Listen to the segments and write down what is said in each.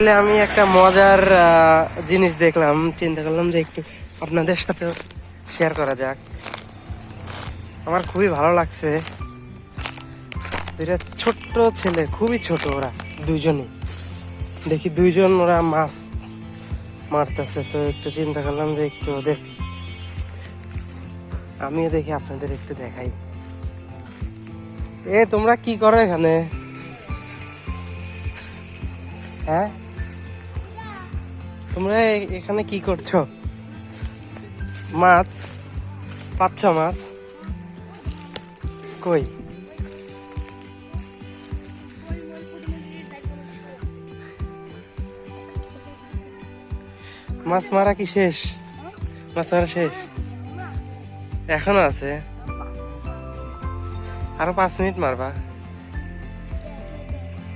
আসলে আমি একটা মজার জিনিস দেখলাম। চিন্তা করলাম যে একটু আপনাদের সাথে শেয়ার করা যাক। আমার খুবই ভালো লাগছে। ছোট্ট ছেলে, খুবই ছোট ওরা, দুইজনই। দেখি দুইজন ওরা মাছ মারতেছে, তো একটু চিন্তা করলাম যে একটু ওদের আমিও দেখি আপনাদের একটু দেখাই। এ, তোমরা কি করো এখানে? হ্যাঁ? তোমরা এখানে কি করছ? মাছ? পাচ্ছ মাছ? কই? মাছ মারা কি শেষ? মাছ মারা শেষ? এখনও আছে? আরও পাঁচ মিনিট মারবা।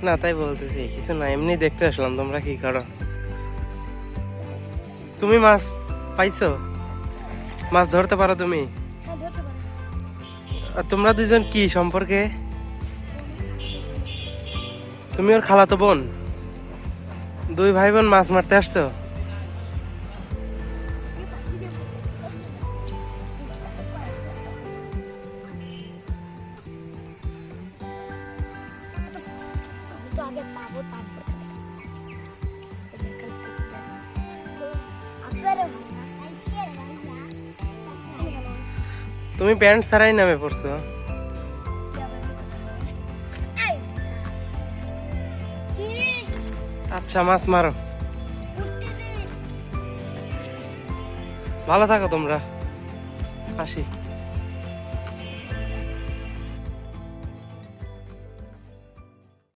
না, তাই বলতেছি, কিছু না, এমনি দেখতে আসলাম, তোমরা কি করো? তুমি মাছ পাইছো? মাছ ধরতে পারো তুমি? আর তোমরা দুজন কি সম্পর্কে? তুমি ওর খালাতো বোন? দুই ভাই বোন মাছ মারতে আসছো? আগে পাবো তারপর তুমি প্যান্ট ছাড়াই নামে পড়ছো। আচ্ছা মাছ মারো। ভালো থাকো তোমরা। আসি।